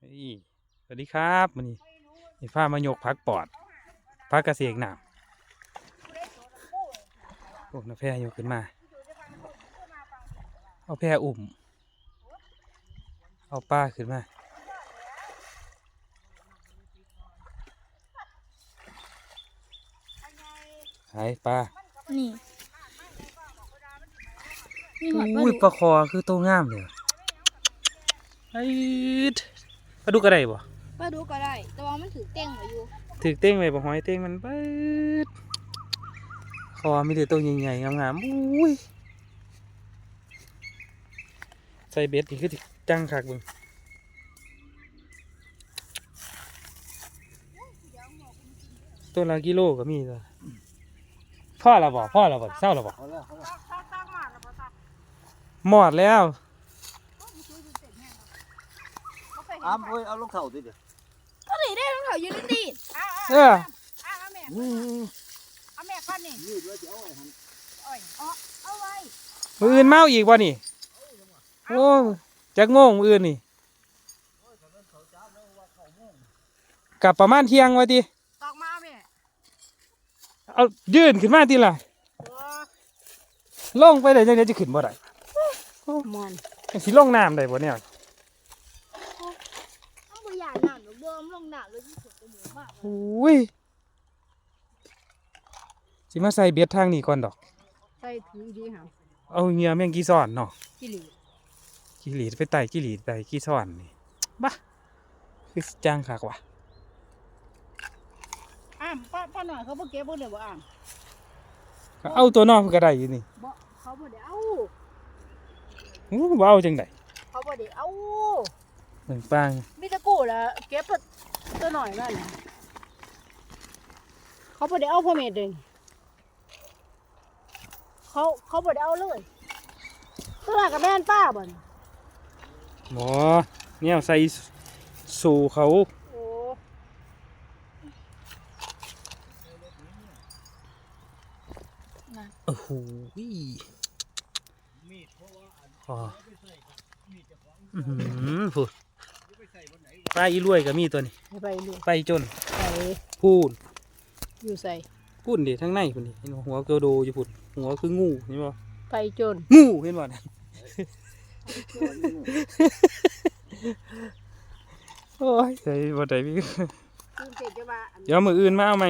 เฮ้ยสวัสดีครับมันนี่นี่ฟ้ามายกพักปอดพักกระเสกหนามโอ้น้าแพรยกขึ้นมา เอาแพรอุ่ม เอาป้าขึ้นมาหายปลานี่มีหอดอุ้ยปลาคอคือตัวงามเลยไอ้ดป ลาดุกอะไรบ่ปลาดูก็ได้ แต่ว่ามันถือเต้งไว้อยู่ถือเต้งไว้บ่หอยเต้งมันเบิดคอมีแต่ตัวใหญ่ๆงามๆอุ้ยใส่เบ็ดนี่คือสิจังคักเบิ่งตัวละกิโลก็มีตัวพ่อเราบ่พ่อเราบ่เศร้าเราบ่เอาแล้วเอาแล้วหมดแล้ว อ้ามเอ้ยเอาลงเท้าดิเดี๋ยวก็หนีได้ต้องเขายืนตีนเอออืมเอาแม่ก้อนนี่ยืดไว้เดี๋ยวเอาไว้หั่นอ้อยเอาเอาไว้มืออื่นเมาอีกบ่นี่โอ้จักโมงมืออื่นนี่กลับประมาณเที่ยงไว้ติตอกมาเอาแม่เอายื่นขึ้นมาติล่ะเออลงไปได้จังได๋จะขึ้นบ่ได้มอนจังสิลงน้ำได้บ่เนี่ยต้ องบน้ำหรือเดิมลงน้ำเลยที่สุดเป็นหมูมากอุ้ยสิมาใส่เบ็ดทางนี้ก่อนดอก ใส่ถุงดีหาเอาเงื่อแมงกีซ้อนเนาะกิหลีกีหลีไปไต่กีหลีไต่กีซ้อนนี่บ้าคือจ้างคักว่ะอ้ามป้าป้าหน่อยเขาบ่งเก็บบ่งเลยบ่อ้ามก็เอาตัวนอกก็ได้อยู่นี่บ่เขาบ่ได้เอาอู้บ่เอาจังไดเขาบ่ได้เอา หนึ่งปังมีแตะกู้ละเก็บตัวหน่อยนั่นเขาบ่ได้เอาพ่อแม่เด้งเขาเขาบ่ได้เอาเลยตัวนั้นกับแม่นป้าบ่นหมอเนี่ยใส่สู่เขาโอ้โอ้โหอ๋ออื้อหือพูด ปลาอีรวยก็มีตัวนี้ให้ไปดูไปจนไปพูนอยู่ใส่พูนดิทั้งในพูนดิเห็นบ่หัวเกลโดอยู่พูนหัวคืองูเห็นบ่ไปจนงูเห็นบ่นั่นโอ้ยใส่บ่ได้พี่คุณเจ็ดจะว่าอันเดี๋ยวมืออื่นมาเอาไหม